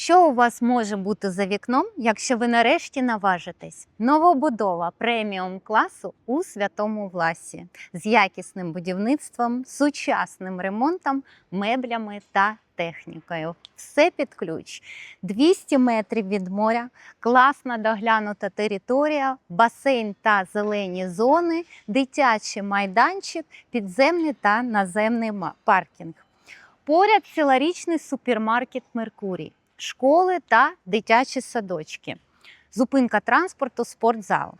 Що у вас може бути за вікном, якщо ви нарешті наважитесь? Новобудова преміум класу у святому власі з якісним будівництвом, сучасним ремонтом, меблями та технікою. Все під ключ. 200 метрів від моря, класна доглянута територія, басейн та зелені зони, дитячий майданчик, підземний та наземний паркінг. Поряд цілорічний супермаркет Меркурій, школи та дитячі садочки, зупинка транспорту, спортзал.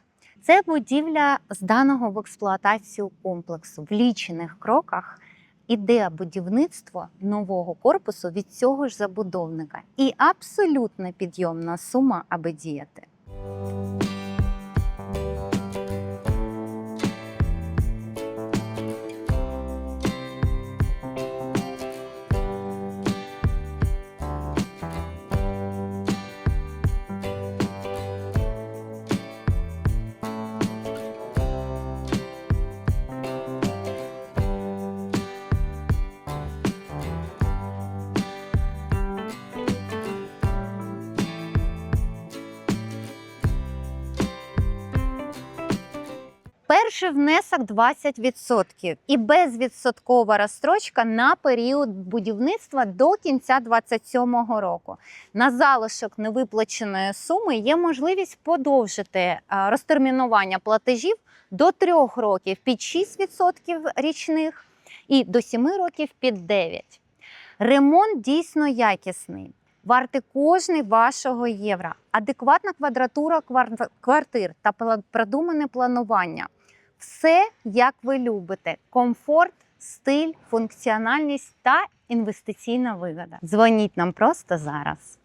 Це будівля зданого в експлуатацію комплексу. В лічених кроках іде будівництво нового корпусу від цього ж забудовника. І абсолютно підйомна сума, аби діяти. Перший внесок 20% і безвідсоткова розстрочка на період будівництва до кінця 2027 року. На залишок невиплаченої суми є можливість подовжити розтермінування платежів до 3 років під 6% річних і до 7 років під 9%. Ремонт дійсно якісний. Варти кожний вашого євро, адекватна квадратура квартир та продумане планування. Все, як ви любите: комфорт, стиль, функціональність та інвестиційна вигода. Дзвоніть нам просто зараз.